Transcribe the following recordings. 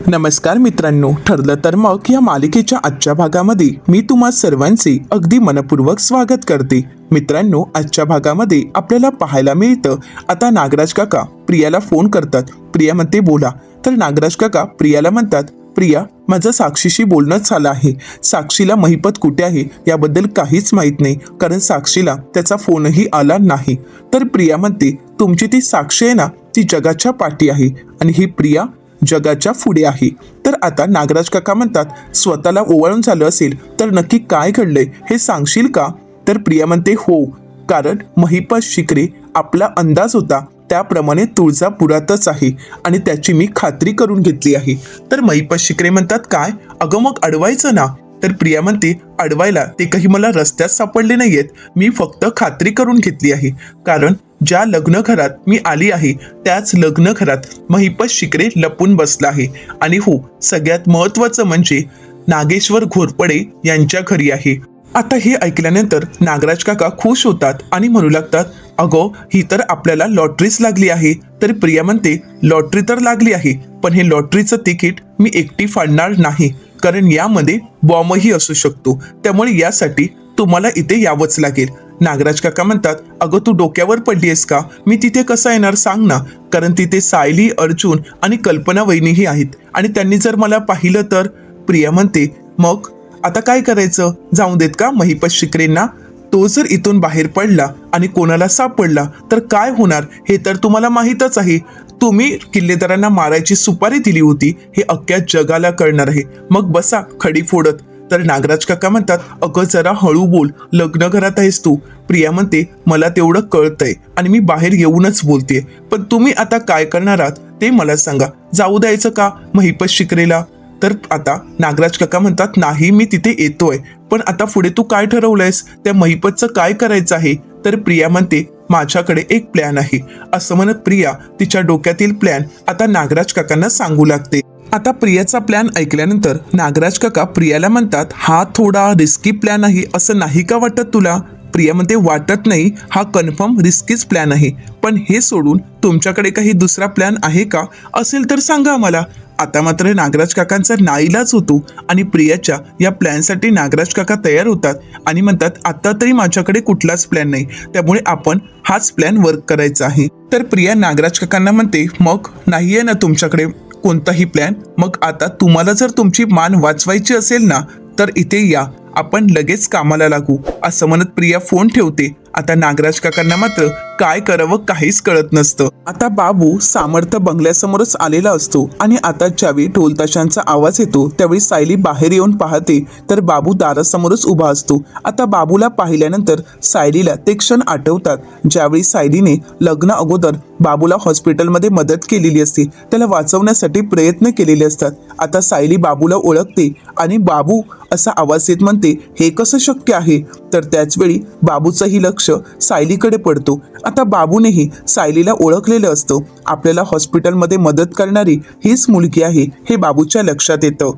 नमस्कार मित्रांनो ठरलं तर मग या मालिकेच्या आजच्या भागामध्ये मी तुम्हा सर्वांचे अगदी मनपूर्वक स्वागत करते. मित्रांनो आजच्या भागामध्ये आपल्याला पाहायला मिळतं आता नागराज काका प्रियाला फोन करतात. प्रिया म्हणते बोला. तर नागराज काका प्रियाला म्हणतात प्रिया माझं साक्षीशी बोलणं झालं आहे. साक्षीला महिपत कुठे आहे याबद्दल काहीच माहीत नाही कारण साक्षीला त्याचा फोनही आला नाही. तर प्रिया म्हणते तुमची ती साक्षी आहे ना ती जगाच्या पाठी आहे. आणि ही प्रिया जगाच्या पुढे आहे. तर आता नागराज काका म्हणतात स्वतःला ओवाळून झालं असेल तर नक्की काय घडलंय हे सांगशील का? तर प्रिया म्हणते हो. कारण महिपत शिकरे आपला अंदाज होता त्याप्रमाणे तुळजापुरातच आहे आणि त्याची मी खात्री करून घेतली आहे. तर महिपत शिकरे म्हणतात काय? अगं मग अडवायचं ना? तर प्रिया म्हणते अडवायला ते काही मला रस्त्यात सापडले नाहीयेत. मी फक्त खात्री करून घेतली आहे. कारण ज्या लग्न घरात मी आली आहे त्याच लग्न घरात महिपत शिकरे लपून बसला आहे. आणि हो सगळ्यात महत्वाचं म्हणजे नागेश्वर घोरपडे यांच्या घरी आहे. आता हे ऐकल्यानंतर नागराज काका खुश होतात आणि म्हणू लागतात अगो ही तर आपल्याला लॉटरीच लागली आहे. तर प्रिया म्हणते लॉटरी तर लागली आहे पण हे लॉटरीचं तिकीट मी एकटी फाडणार नाही कारण यामध्ये बॉम्बही असू शकतो. त्यामुळे यासाठी तुम्हाला इथे यावंच लागेल. नागराज काका म्हणतात अगं तू डोक्यावर पडलीयस का? मी तिथे कसा येणार सांग ना. कारण तिथे सायली अर्जुन आणि कल्पना वहिनीही आहेत. आणि त्यांनी जर मला पाहिलं तर? प्रिया म्हणते मग? आता काय करायचं? जाऊ देत का महिपत शिकरेंना? तो जर इथून बाहेर पडला आणि कोणाला सापडला तर काय होणार? हे तर तुम्हाला माहीतच आहे. तुम्ही किल्लेदारांना मारायची सुपारी दिली होती. हे अख्ख्या जगाला कळणार आहे. मग बसा खडी फोडत. तर नागराज काका म्हणतात अगं जरा हळू बोल लग्न घरात आहेस तू. प्रिया म्हणते मला तेवढं कळतंय आणि मी बाहेर येऊनच बोलते पण तुम्ही आता काय करणार आहात ते मला सांगा. जाऊ द्यायचं का महिपत शिकरेला तर आता नागराज काका म्हणतात नाही मी तिथे येतोय. पण आता पुढे तू काय ठरवलंयस? त्या महिपतचं काय करायचं आहे? तर प्रिया म्हणते माझ्याकडे एक प्लॅन आहे. असं म्हणत प्रिया तिच्या डोक्यातील प्लॅन आता नागराज काकांना सांगू लागते. आता प्रियाचा प्लॅन ऐकल्यानंतर नागराज काका प्रियाला म्हणतात हा थोडा रिस्की प्लॅन आहे असं नाही का वाटत तुला? प्रिया म्हणते वाटत नाही हा कन्फर्म रिस्कीच प्लॅन आहे. पण हे सोडून तुमच्याकडे काही दुसरा प्लॅन आहे का? असेल तर सांगा आम्हाला. आता मात्र नागराज काकांचा नाईलाज होतो आणि प्रियाच्या या प्लॅनसाठी नागराज काका तयार होतात आणि म्हणतात आता तरी माझ्याकडे कुठलाच प्लॅन नाही. त्यामुळे आपण हाच प्लॅन वर्क करायचा आहे. तर प्रिया नागराज काकांना म्हणते मग नाही आहे ना तुमच्याकडे कोणताही प्लॅन मग आता तुम्हाला जर तुमची मान वाचवायची असेल ना तर इथे या. आपण लगेच कामाला लागू. असं म्हणत प्रिया फोन ठेवते. आता नागराज काकांना मात्र काय करावं काहीच कळत नसतं. आता बाबू सामर्थ्य बंगल्यासमोरच आलेला असतो आणि आता ज्यावेळी ढोलताशांचा आवाज येतो त्यावेळी सायली बाहेर येऊन पाहते तर बाबू दारासमोरच उभा असतो. आता बाबूला पाहिल्यानंतर सायलीला ते क्षण आठवतात. ज्यावेळी सायलीने लग्न अगोदर बाबूला हॉस्पिटलमध्ये मदत केलेली असते त्याला वाचवण्यासाठी प्रयत्न केलेले असतात. आता सायली बाबूला ओळखते आणि बाबू असा आवाज येत म्हणते हे कसं शक्य आहे? तर त्याच वेळी बाबूचंही लक्ष सायलीकडे पडतो. आता बाबूनेही सायलीला ओळखलेलं असतं. आपल्याला हॉस्पिटलमध्ये मदत करणारी हीच मुलगी आहे हे बाबूच्या लक्षात येतं.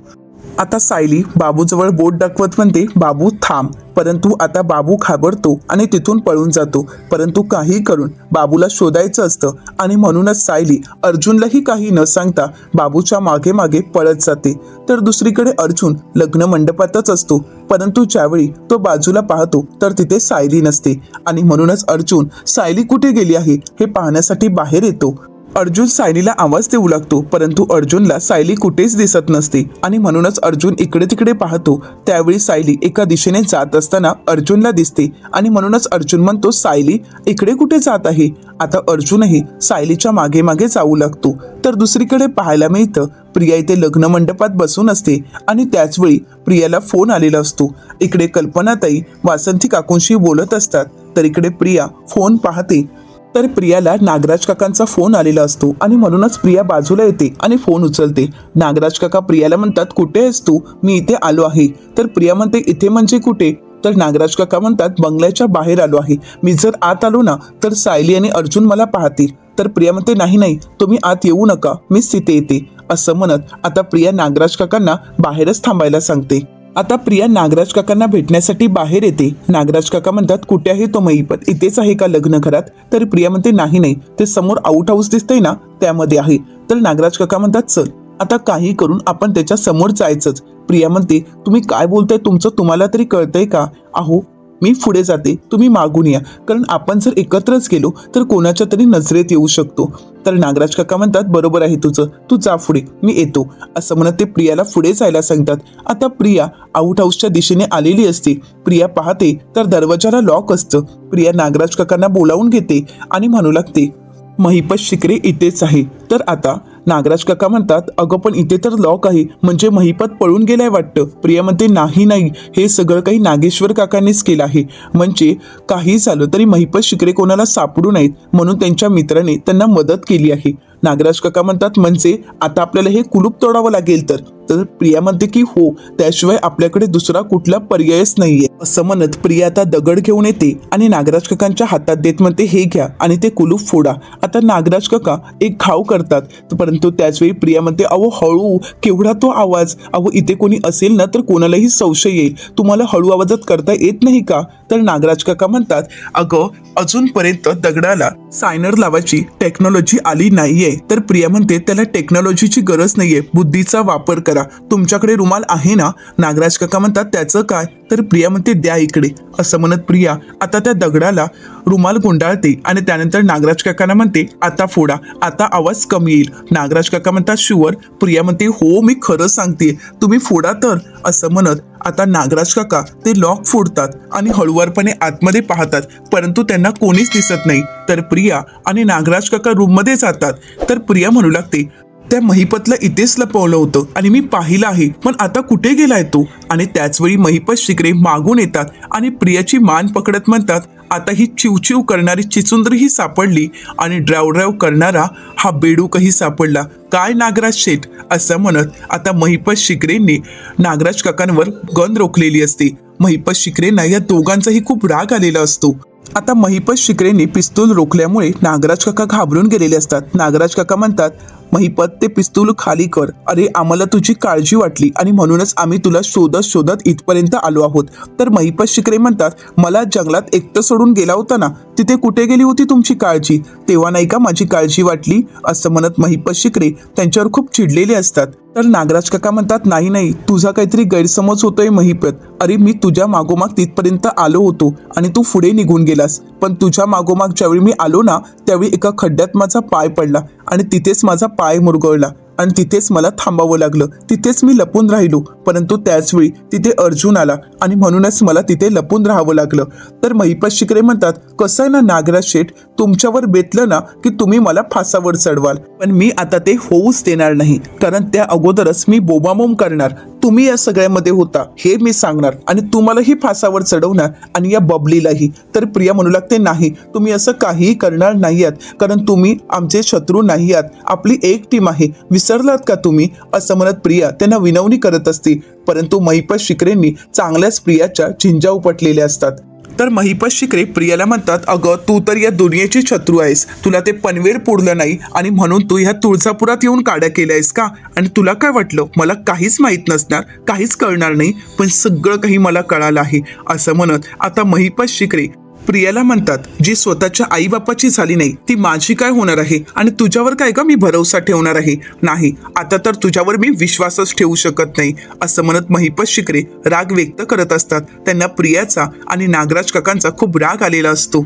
आता सायली बाबूजवळ बोट दाखवत म्हणते बाबू थांब. परंतु आता बाबू घाबरतो आणि तिथून पळून जातो. परंतु काही करून बाबूला शोधायचं असतं आणि म्हणूनच सायली अर्जुनलाही काही न सांगता बाबूच्या मागे मागे पळत जाते. तर दुसरीकडे अर्जुन लग्न मंडपातच असतो. परंतु ज्यावेळी तो बाजूला पाहतो तर तिथे सायली नसते. आणि म्हणूनच अर्जुन सायली कुठे गेली आहे? हे पाहण्यासाठी बाहेर येतो. अर्जुन सायलीला आवाज देऊ लागतो परंतु अर्जुनला सायली कुठेच दिसत नसते. आणि म्हणूनच अर्जुन इकडे तिकडे पाहतो. त्यावेळी सायली एका दिशेने जात असताना अर्जुनला दिसते. आणि म्हणूनच अर्जुन म्हणतो सायली इकडे कुठे जात आहे? आता अर्जुनही सायलीच्या मागे मागे जाऊ लागतो. तर दुसरीकडे पाहायला मिळतं प्रिया इथे लग्न मंडपात बसून असते. आणि त्याचवेळी प्रियाला फोन आलेला असतो. इकडे कल्पनाताई वासंती काकूंशी बोलत असतात. तर इकडे प्रिया फोन पाहते. तर प्रियाला नागराज काकांचा फोन आलेला असतो आणि म्हणूनच प्रिया बाजूला येते आणि फोन उचलते. नागराज काका प्रियाला म्हणतात कुठे आहेस तू? मी इथे आलो आहे. तर प्रिया म्हणते इथे म्हणजे कुठे? तर नागराज काका म्हणतात बंगल्याच्या बाहेर आलो आहे. मी जर आत आलो ना तर सायली आणि अर्जुन मला पाहतील. तर प्रिया म्हणते नाही नाही तुम्ही आत येऊ नका. मीच तिथे येते. असं म्हणत आता प्रिया नागराज काकांना बाहेरच थांबायला सांगते. आता प्रिया नागराज काकांना भेटण्यासाठी बाहेर येते. नागराज काका म्हणतात कुठे आहे तो मईपत इथेच आहे का लग्न घरात? तर प्रिया म्हणते नाही नाही. ते समोर आउट हाऊस दिसतंय ना त्यामध्ये आहे. तर नागराज काका म्हणतात चल आता काही करून आपण त्याच्यासमोर जायचंच. प्रिया म्हणते तुम्ही काय बोलताय? तुमचं तुम्हाला तरी कळतंय का? अहो मी पुढे जाते. तुम्ही मागून या. कारण आपण जर एकत्रच गेलो तर कोणाच्या तरी नजरेत येऊ शकतो. तर नागराज काका म्हणतात बरोबर आहे तुझं. तू जा पुढे. मी येतो. असं म्हणत ते प्रियाला पुढे जायला सांगतात. आता प्रिया आउट हाऊसच्या दिशेने आलेली असते. प्रिया पाहते तर दरवाजाला लॉक असतं. प्रिया नागराज काकांना बोलावून घेते आणि म्हणू लागते महिपत शिकरे इथेच आहे. तर आता नागराज काका म्हणतात अगं पण इथे तर लॉक आहे. म्हणजे महिपत पळून गेलाय वाटतं. प्रिया म्हणते नाही नाही. हे सगळं काही नागेश्वर काकांनीच केलं आहे. म्हणजे काही झालं तरी महिपत शिकरे कोणाला सापडू नयेत. म्हणून त्यांच्या मित्राने त्यांना मदत केली आहे. नागराज काका म्हणतात म्हणजे आता आपल्याला हे कुलूप तोडावं लागेल तर? तर प्रिया म्हणते की हो त्याशिवाय आपल्याकडे दुसरा कुठला पर्यायच नाहीये. असं म्हणत प्रिया आता दगड घेऊन येते आणि नागराज काकांच्या हातात देत म्हणते हे घ्या आणि ते कुलूप फोडा. आता नागराज काका एक घाव करतात. परंतु त्याचवेळी प्रिया म्हणते अहो हळू केवढा तो आवाज? अहो इथे कोणी असेल ना तर कोणालाही संशय येईल. तुम्हाला हळू आवाजात करता येत नाही का? तर नागराज काका म्हणतात अगं अजूनपर्यंत दगडाला सायनर लावायची टेक्नॉलॉजी आली नाहीये. तर प्रिया म्हणते त्याला टेक्नॉलॉजीची गरज नाहीये. बुद्धीचा वापर कर. तुमच्याकडे रुमाल आहे ना? नागराज काका म्हणतात त्याचं काय? तर प्रिया म्हणते द्या इकडे. असं म्हणत प्रिया आता त्या दगडाला रुमाल गुंडाळते आणि त्यानंतर नागराज काकांना म्हणते आता फोडा आता आवाज कमी येईल. नागराज काका म्हणतात शुअर. प्रिया म्हणते हो मी खरं सांगते. तुम्ही फोडा तर. असं म्हणत आता नागराज काका ते लॉक फोडतात आणि हळुवारपणे आतमध्ये पाहतात परंतु त्यांना कोणीच दिसत नाही. तर प्रिया आणि नागराज काका रूममध्ये जातात. तर प्रिया म्हणू लागते त्या महिपतला इथेच लपवलं होतं आणि मी पाहिलं आहे. पण आता कुठे गेलाय तो? आणि त्याचवेळी महिपत शिकरे मागून येतात आणि प्रियाची मान पकडत म्हणतात आता ही चिवचिव करणारी चिचुंद्रीही सापडली आणि ड्राव ड्राव करणारा हा बेडूकही सापडला. काय नागराज शेठ? असं म्हणत आता महिपत शिकरेंनी नागराज काकांवर गन रोखलेली असते. महिपत शिकरेंना या दोघांचाही खूप राग आलेला असतो. आता महिपत शिकरेंनी पिस्तूल रोखल्यामुळे नागराज काका घाबरून गेलेले असतात. नागराज काका म्हणतात महिपत ते पिस्तूल खाली कर. अरे आम्हाला तुझी काळजी वाटली आणि म्हणूनच आम्ही तुला शोधत शोधत इथपर्यंत आलो आहोत. तर महिपत शिकरे म्हणतात मला जंगलात एकटं सोडून गेला होता ना तिथे कुठे गेली होती तुमची काळजी? तेव्हा नाही का माझी काळजी वाटली? असं म्हणत महिपत शिकरे त्यांच्यावर खूप चिडलेले असतात. तर नागराज काका म्हणतात नाही नाही तुझा काहीतरी गैरसमज होतोय महिपत. अरे मी तुझ्या मागोमाग तिथपर्यंत आलो होतो आणि तू पुढे निघून गेलास. पण तुझ्या मागोमाग ज्यावेळी मी आलो ना त्यावेळी एका खड्ड्यात माझा पाय पडला आणि तिथेच माझा पाय मुरगळला. आणि तिथेच मला थांबावं लागलं. तिथेच मी लपून राहिलो. परंतु त्याचवेळी तिथे अर्जुन आला आणि म्हणूनच मला तिथे लपून राहावं लागलं. तर महिपत शिकरे म्हणतात कसं आहे ना नागराज शेठ? तुमच्यावर बेतलं ना की तुम्ही मला फासावर चढवाल. पण मी आता ते होऊच देणार नाही. कारण त्या अगोदरच मी बोबामोम करणार. तुम्ही या सगळ्यामध्ये होता. हे मी सांगणार. आणि तुम्हालाही फासावर चढवणार आणि या बबलीलाही. तर प्रिया म्हणू लागते नाही. तुम्ही असं काहीही करणार नाही आहात. कारण तुम्ही आमचे शत्रू नाही आहात. आपली एक टीम आहे. विसरलात का तुम्ही? असं म्हणत प्रिया त्यांना विनवणी करत असते. परंतु महिपत शिकरेंनी चांगल्याच प्रियाच्या झिंजा उपटलेल्या असतात. तर महिपत शिकरे प्रियाला म्हणतात अगं तू तर या दुनियेची शत्रू आहेस. तुला ते पनवेर पुरलं नाही आणि म्हणून तू ह्या तुळजापुरात येऊन काड्या केल्या आहेस का? आणि तुला काय वाटलं? मला काहीच माहीत नसणार काहीच कळणार नाही पण सगळं काही मला कळालं आहे असं म्हणत आता महिपत शिकरे प्रियाला म्हणतात जी स्वतःच्या आईबापाची झाली नाही ती माझी काय होणार आहे? आणि तुझ्यावर काय का मी भरोसा ठेवणार आहे? नाही आता तर तुझ्यावर मी विश्वासच ठेवू शकत नाही असं म्हणत महिपत शिकरे राग व्यक्त करत असतात. त्यांना प्रियाचा आणि नागराज काकांचा खूप राग आलेला असतो.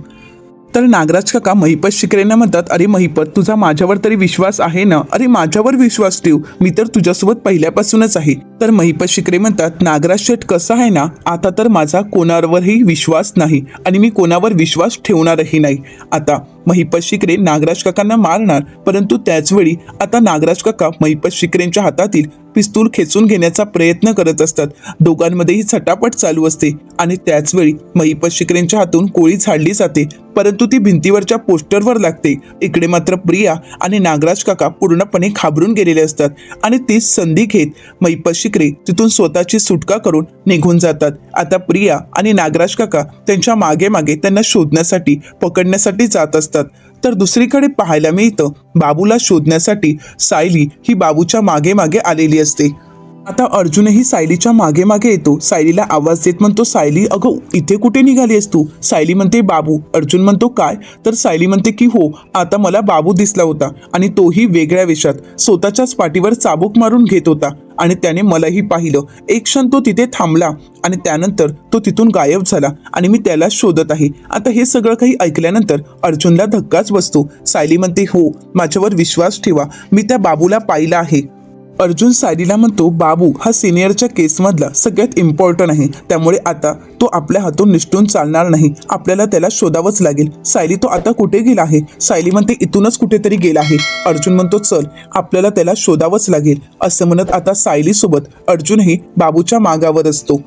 तर नागराज काका महिपत शिकरेंना म्हणतात अरे महिपत तुझा माझ्यावर तरी विश्वास आहे ना? अरे माझ्यावर विश्वास ठेव मी तर तुझ्यासोबत पहिल्यापासूनच आहे. तर महिपत शिकरे म्हणतात नागराज शेठ कसं आहे ना आता तर माझा कोणावरही विश्वास नाही आणि मी कोणावर विश्वास ठेवणारही नाही. आता महिपत शिकरे नागराज काकांना मारणार परंतु त्याचवेळी आता नागराज काका महिपत शिकरेंच्या हातातील पिस्तूल खेचून घेण्याचा प्रयत्न करत असतात. दोघांमध्येही झटापट चालू असते आणि त्याचवेळी महिपत शिकरेंच्या हातून कोळी झाडली जाते. परंतु ती भिंतीवरच्या पोस्टरवर लागते. इकडे मात्र प्रिया आणि नागराज काका पूर्णपणे घाबरून गेलेले असतात आणि तीच संधी घेत मैपत शिकरे तिथून स्वतःची सुटका करून निघून जातात. आता प्रिया आणि नागराज काका त्यांच्या मागे मागे त्यांना शोधण्यासाठी पकडण्यासाठी जात असतात. तर दुसरीकडे पाहायला मिळतं बाबूला शोधण्यासाठी सायली ही बाबूच्या मागे मागे आलेली असते. आता अर्जुनही सायलीच्या मागे मागे येतो. सायलीला आवाज देत म्हणतो सायली अगं इथे कुठे निघालीस तू? सायली म्हणते बाबू. अर्जुन म्हणतो काय? तर सायली म्हणते की हो आता मला बाबू दिसला होता आणि तोही वेगळ्या वेशात. स्वतःच्याच पाठीवर चाबूक मारून घेत होता आणि त्याने मलाही पाहिलं. एक क्षण तो तिथे थांबला आणि त्यानंतर तो तिथून गायब झाला आणि मी त्याला शोधत आहे. आता हे सगळं काही ऐकल्यानंतर अर्जुनला धक्काच बसतो. सायली म्हणते हो माझ्यावर विश्वास ठेवा. मी त्या बाबूला पाहिला आहे. अर्जुन सायलीला म्हणतो बाबू हा सिनियरच्या केसमधला सगळ्यात इम्पॉर्टंट आहे. त्यामुळे आता तो आपल्या हातून निष्ठून चालणार नाही. आपल्याला त्याला शोधावंच लागेल. सायली तो आता कुठे गेला आहे सायली म्हणते इथूनच कुठेतरी गेला आहे. अर्जुन म्हणतो चल आपल्याला त्याला शोधावंच लागेल. असं म्हणत आता सायलीसोबत अर्जुनही बाबूच्या मागावर असतो.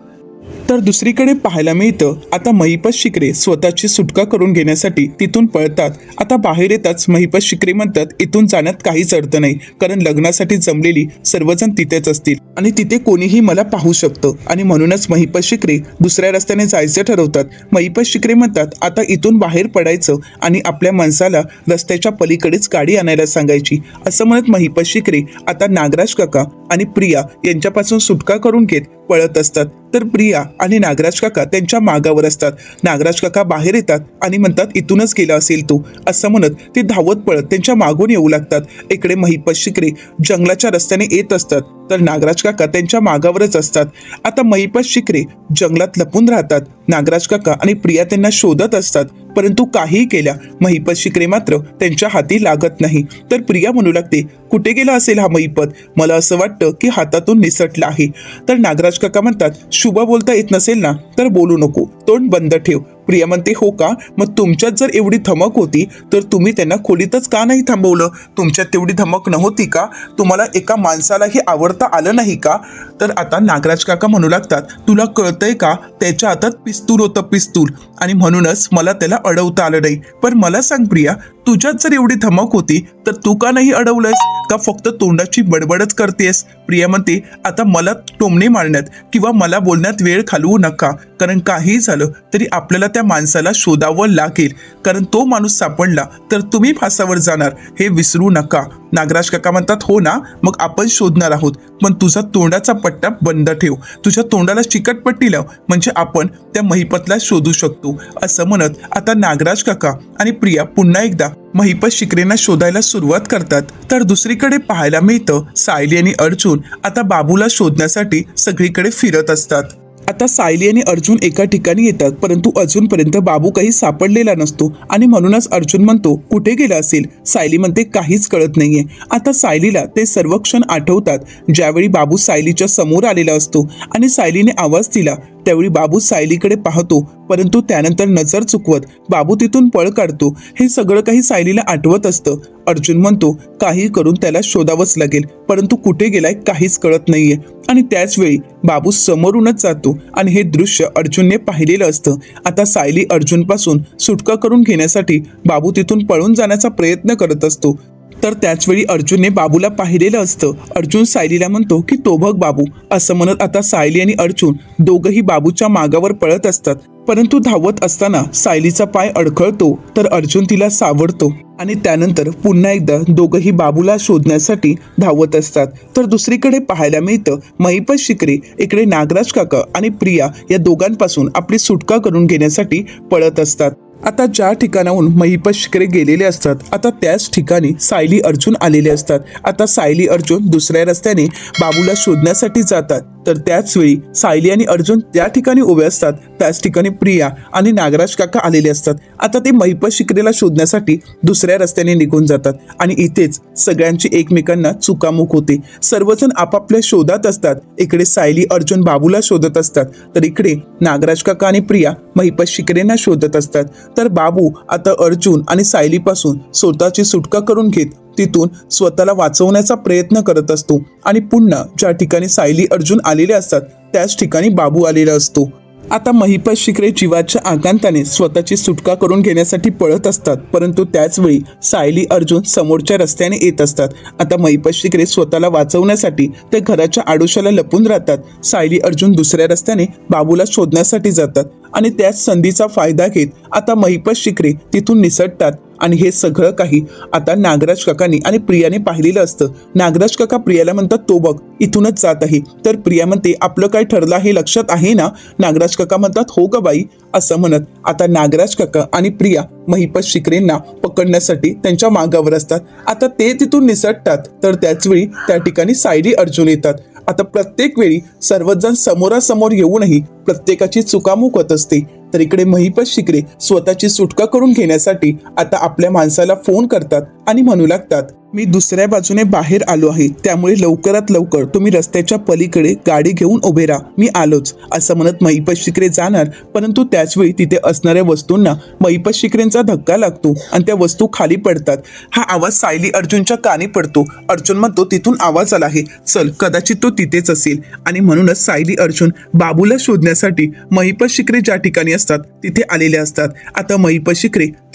तर दुसरीकडे पाहायला मिळतं. आता महिपत शिकरे स्वतःची सुटका करून घेण्यासाठी तिथून पळतात. आता बाहेर येताच महिपत शिकरे म्हणतात इथून जाण्यात काहीच अर्थ नाही कारण लग्नासाठी जमलेली सर्वजण तिथेच असतील. आणि तिथे कोणीही मला पाहू शकतं. आणि म्हणूनच महिपत शिकरे दुसऱ्या रस्त्याने जायचं ठरवतात. महिपत शिकरे म्हणतात आता इथून बाहेर पडायचं आणि आपल्या माणसाला रस्त्याच्या पलीकडेच गाडी आणायला सांगायची. असं म्हणत महिपत शिकरे आता नागराज काका आणि प्रिया यांच्यापासून सुटका करून घेत पळत असतात. तर प्रिया आणि नागराज काका त्यांच्या मागावर असतात. नागराज काका बाहेर येतात आणि म्हणतात इथूनच गेला असेल तो. असं म्हणत ते धावत पळत त्यांच्या मागून येऊ लागतात. इकडे महिपत शिकरे जंगलाच्या रस्त्याने येत असतात. तर नागराज काका त्यांच्या मागावरच असतात. आता महिपत शिकरे जंगलात लपून राहतात. नागराज काका आणि प्रिया त्यांना शोधत असतात. परंतु काहीही केल्या महिपत शिकरे मात्र त्यांच्या हाती लागत नाही. तर प्रिया म्हणू लागते कुठे गेला असेल हा महिपत मला असं वाटतं की हातातून निसटला आहे. तर नागराज काका म्हणतात शुभ बोलता येत नसेल ना तर बोलू नको. तोंड बंद ठेव. प्रिया म्हणते हो का? मग तुमच्यात जर एवढी धमक होती तर तुम्ही त्यांना खोलीतच का नाही थांबवलं? तुमच्यात तेवढी धमक नव्हती का? तुम्हाला एका माणसालाही आवडता आलं नाही का? तर आता नागराज काका म्हणू लागतात तुला कळतंय का? त्याच्या हातात पिस्तूल होतं पिस्तूल. आणि म्हणूनच मला त्याला अडवता आलं नाही. पण मला सांग प्रिया तुझ्यात जर एवढी धमक होती तर तू का नाही अडवलंयस? का फक्त तोंडाची बडबडच करतेस प्रिया म्हणते आता मला टोमणे मारण्यात किंवा मला बोलण्यात वेळ घालवू नका. कारण काही झालं तरी आपल्याला त्या माणसाला शोधावं लागेल. कारण तो माणूस सापडला तर तुम्ही फासावर जाणार. हे विसरू नका. नागराज काका म्हणतात हो ना मग आपण शोधणार आहोत. पण तुझा तोंडाचा पट्टा बंद ठेव. तुझ्या तोंडाला चिकटपट्टी लाव. म्हणजे आपण त्या महिपतला शोधू शकतो. असं म्हणत आता नागराज काका आणि प्रिया पुन्हा एकदा महिपत शिकरेंना शोधायला सुरुवात करतात. तर दुसरीकडे पाहायला मिळतं सायली आणि अर्जुन आता बाबूला शोधण्यासाठी सगळीकडे फिरत असतात. आता सायली आणि अर्जुन एका ठिकाणी येतात परंतु अजूनपर्यंत बाबू काही सापडलेला नसतो आणि म्हणूनच अर्जुन म्हणतो कुठे गेला असेल? सायली म्हणते काहीच कळत नाहीये. आता सायलीला ते सर्व क्षण आठवतात ज्यावेळी बाबू सायलीच्या समोर आलेला असतो आणि सायलीने आवाज दिला त्यावेळी बाबू सायलीकडे पाहतो परंतु त्यानंतर नजर चुकवत बाबू तिथून पळ काढतो. हे सगळं काही सायलीला आठवत असतं. अर्जुन म्हणतो काही करून त्याला शोधावंच लागेल परंतु कुठे गेलाय काहीच कळत नाहीये. आणि त्याचवेळी बाबू समोरूनच जातो आणि हे दृश्य अर्जुनने पाहिलेलं असतं. आता सायली अर्जुनपासून सुटका करून घेण्यासाठी बाबू तिथून पळून जाण्याचा प्रयत्न करत असतो. तर त्याचवेळी अर्जुनने बाबूला पाहिलेलं असतं. अर्जुन सायलीला म्हणतो की तो बघ बाबू असं म्हणत आता सायली आणि अर्जुन दोघंही बाबूच्या मागावर पळत असतात. परंतु धावत असताना सायलीचा पाय अडखळतो तर अर्जुन तिला सावरतो आणि त्यानंतर पुन्हा एकदा दोघंही बाबूला शोधण्यासाठी धावत असतात. तर दुसरीकडे पाहायला मिळतं महिपत शिकरे इकडे नागराज काका आणि प्रिया या दोघांपासून आपली सुटका करून घेण्यासाठी पळत असतात. आता ज्या ठिकाणाहून महिपत शिकरे गेलेले असतात आता त्याच ठिकाणी सायली अर्जुन आलेले असतात. आता सायली अर्जुन दुसऱ्या रस्त्याने बाबूला शोधण्यासाठी जातात. तर त्याचवेळी सायली आणि अर्जुन त्या ठिकाणी उभे असतात. त्याच ठिकाणी प्रिया आणि नागराज काका आलेले असतात. आता ते महिपत शिकरेला शोधण्यासाठी दुसऱ्या रस्त्याने निघून जातात आणि इथेच सगळ्यांची एकमेकांना चुकामुक होते. सर्वजण आपापल्या शोधात असतात. इकडे सायली अर्जुन बाबूला शोधत असतात. तर इकडे नागराज काका आणि प्रिया महिपत शिकरेंना शोधत असतात. तर बाबू आता अर्जुन आणि सायलीपासून स्वतःची सुटका करून घेत तिथून स्वतःला वाचवण्याचा प्रयत्न करत असतो. आणि पुन्हा ज्या ठिकाणी सायली अर्जुन आलेले असतात त्याच ठिकाणी बाबू आलेला असतो. आता महिपत शिकरे जीवाच्या आकांताने स्वतःची सुटका करून घेण्यासाठी पळत असतात. परंतु त्याचवेळी सायली अर्जुन समोरच्या रस्त्याने येत असतात. आता महिपत शिकरे स्वतःला वाचवण्यासाठी ते घराच्या आडोशाला लपून राहतात. सायली अर्जुन दुसऱ्या रस्त्याने बाबूला शोधण्यासाठी जातात. आणि त्याच संधीचा फायदा घेत आता महिपत शिखरे तिथून निसटतात. आणि हे सगळं काही आता नागराज काकांनी आणि प्रियाने पाहिलेलं असतं. नागराज काका प्रियाला म्हणतात तो बघ इथूनच जात आहे. तर प्रिया म्हणते आपलं काय ठरलं हे लक्षात आहे ना? नागराज काका म्हणतात हो ग बाई असं म्हणत आता नागराज काका आणि प्रिया महिपत शिकरेंना पकडण्यासाठी त्यांच्या मागावर असतात. आता ते तिथून निसटतात. तर त्याच वेळी त्या ठिकाणी सायली अर्जुन येतात. आता प्रत्येक वेळी सर्वजण समोरासमोर येऊनही प्रत्येकाची चुकामुक होत असते. तर इकडे महिपत शिकरे स्वतःची सुटका करून घेण्यासाठी आता आपल्या माणसाला फोन करतात आणि म्हणू लागतात मी दुसऱ्या बाजूने बाहेर आलो आहे त्यामुळे लवकरात लवकर तुम्ही रस्त्याच्या पलीकडे गाडी घेऊन उभे राहा मी आलोच असं म्हणत महिपत शिकरे जाणार परंतु त्याचवेळी तिथे असणाऱ्या वस्तूंना महिपत शिकरेंचा धक्का लागतो आणि त्या वस्तू खाली पडतात. हा आवाज सायली अर्जुनच्या कानी पडतो. अर्जुन म्हणतो तिथून आवाज आला आहे. चल कदाचित तो तिथेच असेल. आणि म्हणूनच सायली अर्जुन बाबूला शोधण्यासाठी महिपत शिकरे ज्या ठिकाणी असतात तिथे आलेले असतात. आता महिपत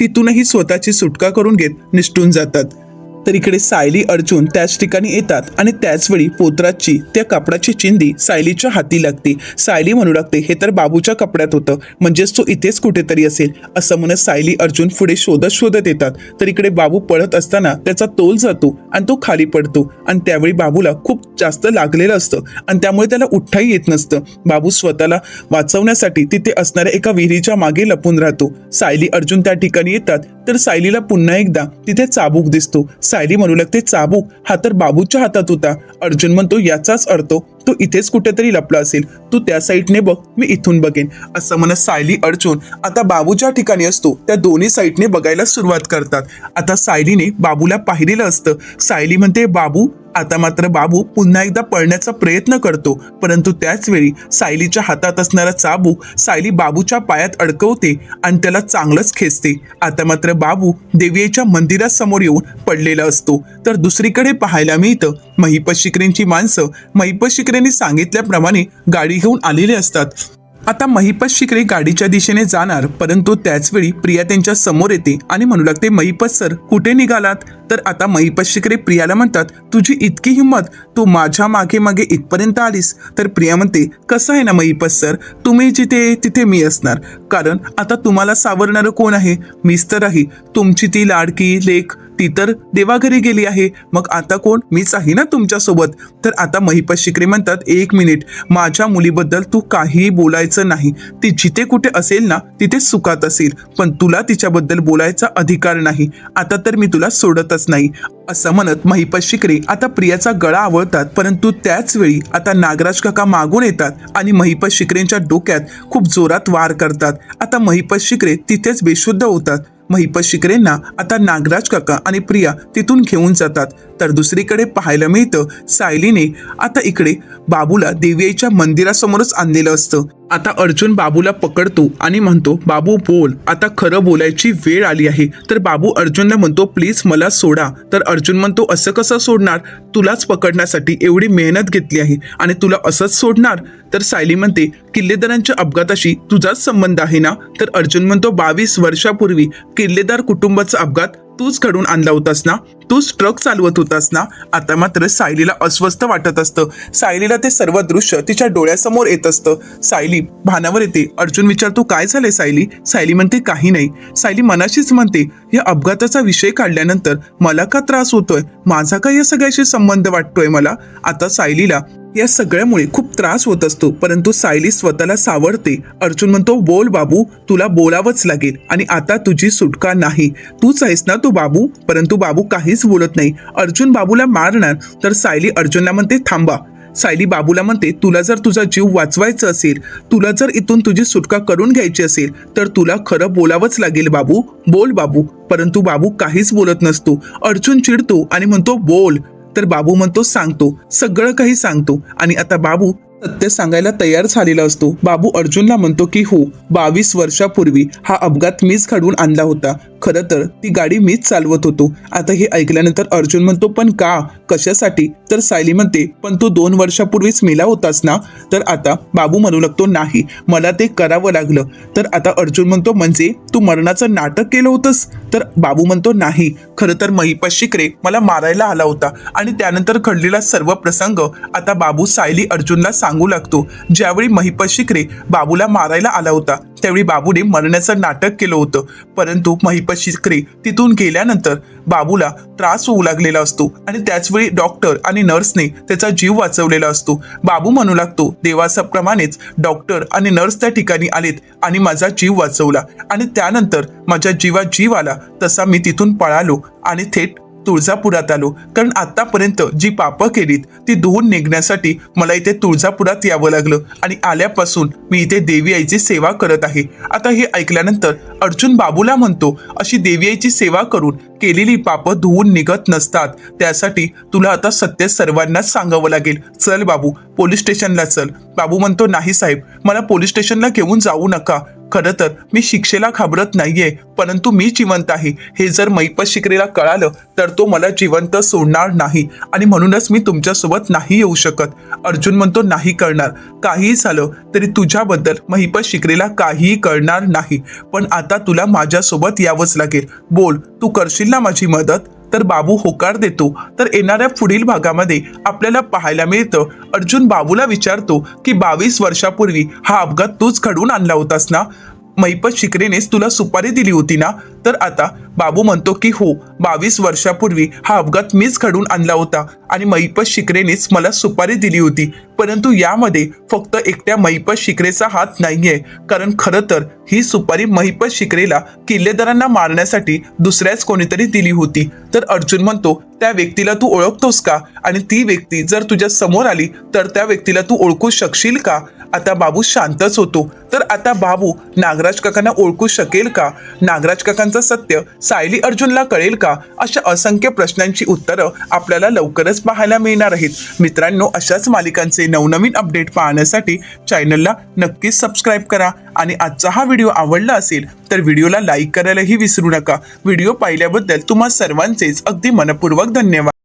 तिथूनही स्वतःची सुटका करून घेत निष्ठून जातात. तर इकडे सायली अर्जुन त्याच ठिकाणी येतात आणि त्याचवेळी पोत्राची त्या कपड्याची चिंदी सायलीच्या हाती लागते. सायली म्हणू लागते हे तर बाबूच्या कपड्यात होतं. म्हणजेच तो इथेच कुठेतरी असेल. असं म्हणत सायली अर्जुन पुढे शोधत शोधत येतात. तर इकडे बाबू पळत असताना त्याचा तोल जातो आणि तो खाली पडतो. आणि त्यावेळी बाबूला खूप जास्त लागलेलं असतं आणि त्यामुळे त्याला उठ्ठाही येत नसतं. बाबू स्वतःला वाचवण्यासाठी तिथे असणाऱ्या एका विहिरीच्या मागे लपून राहतो. सायली अर्जुन त्या ठिकाणी येतात. तर सायलीला पुन्हा एकदा तिथे चाबूक दिसतो. सायली म्हणू लागते चाबूक. हा तर बाबूच्या हातात होता. अर्जुन म्हणतो याचाच अर्थ तो इथेच कुठेतरी लपला असेल. तू त्या साईडने बघ मी इथून बघेन. असं म्हणत सायली अडचून आता बाबूच्या ठिकाणी असतो त्या दोन्ही साईडने बघायला सुरुवात करतात. आता सायलीने बाबूला पाहिलेलं असतं. सायली म्हणते बाबू आता मात्र बाबू पुन्हा एकदा पळण्याचा प्रयत्न करतो. परंतु त्याचवेळी सायलीच्या हातात असणारा चाबूक सायली बाबूच्या पायात अडकवते आणि त्याला चांगलंच खेचते. आता मात्र बाबू देवीच्या मंदिरासमोर येऊन पडलेला असतो. तर दुसरीकडे पाहायला मिळतं महिपत शिकरेंची माणसं महिपत यांनी सांगितल्याप्रमाणे गाडी घेऊन आलेले असतात. आता महिपत शिकरे गाडीच्या दिशेने जाणार परंतु त्याचवेळी प्रिया त्यांच्यासमोर येते आणि म्हणू लागते महिपत सर कुठे निघालात? तर आता महिपत शिकरे प्रियाला म्हणतात तुझी इतकी हिंमत तू माझ्या मागे मागे इथपर्यंत आलीस. तर प्रिया म्हणते कसं आहे ना महिपत सर तुम्ही जिथे तिथे मी असणार. कारण आता तुम्हाला सावरणारं कोण आहे? मीच तर आहे. तुमची ती लाडकी लेख ती तर देवाघरी गेली आहे. मग आता कोण? मीच आहे ना तुमच्यासोबत? तर आता महिपत शिकरे म्हणतात एक मिनिट माझ्या मुलीबद्दल तू काहीही बोलायचं नाही. ती जिथे कुठे असेल ना तिथे सुखात असेल. पण तुला तिच्याबद्दल बोलायचा अधिकार नाही. आता तर मी तुला सोडतच नाही. असं म्हणत महिपत शिकरे आता प्रियाचा गळा आवळतात. परंतु त्याच वेळी आता नागराज काका मागून येतात आणि महिपत शिकरेंच्या डोक्यात खूप जोरात वार करतात. आता महिपत शिकरे तिथेच बेशुद्ध होतात. महिपत शिकरेंना आता नागराज काका आणि प्रिया तिथून घेऊन जातात. तर दुसरीकडे पाहायला मिळतं सायलीने आता इकडे बाबूला देवीच्या मंदिरासमोरच आणलेलं असतं. आता अर्जुन बाबूला पकडतो आणि म्हणतो बाबू बोल. आता खरं बोलायची वेळ आली आहे. तर बाबू अर्जुनला म्हणतो प्लीज मला सोडा. तर अर्जुन म्हणतो असं कसं सोडणार? तुलाच पकडण्यासाठी एवढी मेहनत घेतली आहे आणि तुला असंच सोडणार? तर सायली म्हणते किल्लेदारांच्या अपघाताशी तुझाच संबंध आहे ना? तर अर्जुन म्हणतो बावीस वर्षापूर्वी किल्लेदार कुटुंबाचा अपघात तूच घडून आणला होतास ना? तूच ट्रक चालवत होतास ना? आता मात्र सायलीला अस्वस्थ वाटत असतं. सायलीला ते सर्व दृश्य तिच्या डोळ्यासमोर येत असतं. सायली भानावर येते. अर्जुन विचारतो काय झालंय सायली? सायली म्हणते काही नाही. सायली मनाशीच म्हणते या अपघाताचा विषय काढल्यानंतर मला का त्रास होतोय? माझा का या सगळ्याशी संबंध वाटतोय मला? आता सायलीला या सगळ्यामुळे खूप त्रास होत असतो. परंतु सायली स्वतःला सावरते. अर्जुन म्हणतो बोल बाबू तुला बोलावंच लागेल आणि आता तुझी सुटका नाही. तूच आहेस ना तू बाबू? परंतु बाबू काहीच बोलत नाही. अर्जुन बाबूला मारणार तर सायली अर्जुनला म्हणते थांबा. सायली बाबूला म्हणते तुला जर तुझा जीव वाचवायचा असेल तुला जर इथून तुझी सुटका करून घ्यायची असेल तर तुला खरं बोलावंच लागेल बाबू. बोल बाबू. परंतु बाबू काहीच बोलत नसतो. अर्जुन चिडतो आणि म्हणतो बोल. तर बाबू म्हणतो सांगतो. सगळं काही सांगतो. आणि आता बाबू सत्य सांगायला तयार झालेला असतो. बाबू अर्जुनला म्हणतो की हो बावीस वर्षापूर्वी हा अपघात मीच घडवून आणला होता. खरं तर ती गाडी मीच चालवत होतो. आता हे ऐकल्यानंतर अर्जुन म्हणतो पण का? कशासाठी? तर सायली म्हणते पण तू दोन वर्षापूर्वीच मेला होतास ना? तर आता बाबू म्हणू लागतो नाही मला ते करावं लागलं. तर आता अर्जुन म्हणतो म्हणजे तू मरणाचं नाटक केलं होतंस? तर बाबू म्हणतो नाही खरं तर महिपत शिकरे मला मारायला आला होता आणि त्यानंतर घडलेला सर्व प्रसंग आता बाबू सायली अर्जुनला सांग सांगू लागतो. ज्यावेळी महिपत शिकरे बाबूला मारायला आला होता त्यावेळी बाबूने मरण्याचं नाटक केलं होतं. परंतु महिपत शिकरे तिथून गेल्यानंतर बाबूला त्रास होऊ लागलेला असतो आणि त्याचवेळी डॉक्टर आणि नर्सने त्याचा जीव वाचवलेला असतो. बाबू म्हणू लागतो देवासाप्रमाणेच डॉक्टर आणि नर्स त्या ठिकाणी आलेत आणि माझा जीव वाचवला आणि त्यानंतर माझ्या जीवात जीव आला तसा मी तिथून पळालो आणि थेट तुळजापुरात आलो. कारण आतापर्यंत जी पापं केलीत ती धुवून निघण्यासाठी मला इथे तुळजापुरात यावं लागलं. आणि आल्यापासून मी इथे देवी आईची सेवा करत आहे. आता हे ऐकल्यानंतर अर्जुन बाबूला म्हणतो अशी देवी आईची सेवा करून केलेली पापं धुवून निघत नसतात. त्यासाठी तुला आता सत्य सर्वांनाच सांगावं लागेल. चल बाबू पोलीस स्टेशनला चल. बाबू म्हणतो नाही साहेब मला पोलीस स्टेशनला घेऊन जाऊ नका. खरं तर मी शिक्षेला घाबरत नाहीये परंतु मी जिवंत आहे. हे जर मैपत शिकरेला कळालं तर तो मला जिवंत सोडणार नाही आणि म्हणूनच मी तुमच्यासोबत नाही येऊ शकत. अर्जुन म्हणतो नाही करणार. काहीही झालं तरी तुझ्याबद्दल महिपत शिकरेला काहीही कळणार नाही. पण आता तुला माझ्यासोबत यावंच लागेल. बोल तू करशील ना माझी मदत? तर बाबू होकार देतो तर येणाऱ्या पुढील भागामध्ये आपल्याला पाहायला मिळतं. अर्जुन बाबूला विचारतो की बावीस वर्षापूर्वी हा अपघात तूच घडवून आणला होतास ना? मैपत शिकरेनेच तुला सुपारी दिली होती ना? तर आता बाबू म्हणतो की हो बावीस वर्षापूर्वी हा अपघात मीच घडून आणला होता आणि मैपत शिकरेनेच मला सुपारी दिली होती. परंतु यामध्ये फक्त एकट्या मैपत शिकरेचा हात नाहीये. कारण खरं तर ही सुपारी महिपत शिकरेला किल्लेदारांना मारण्यासाठी दुसऱ्याच कोणीतरी दिली होती. तर अर्जुन म्हणतो त्या व्यक्तीला तू ओळखतोस का? आणि ती व्यक्ती जर तुझ्या समोर आली तर त्या व्यक्तीला तू ओळखू शकशील का? आता बाबू शांतच होतो. तर आता बाबू नागराज काकांना ओळखू शकेल का? नागराज काकांचं सत्य सायली अर्जुनला कळेल का? अशा असंख्य प्रश्नांची उत्तरं आपल्याला लवकरच पाहायला मिळणार आहेत. मित्रांनो अशाच मालिकांचे नवनवीन अपडेट पाहण्यासाठी चॅनलला नक्कीच सबस्क्राईब करा. आणि आजचा हा व्हिडिओ आवडला असेल तर व्हिडिओला लाईक करायलाही विसरू नका. व्हिडिओ पाहिल्याबद्दल तुम्हा सर्वांचेच अगदी मनपूर्वक धन्यवाद.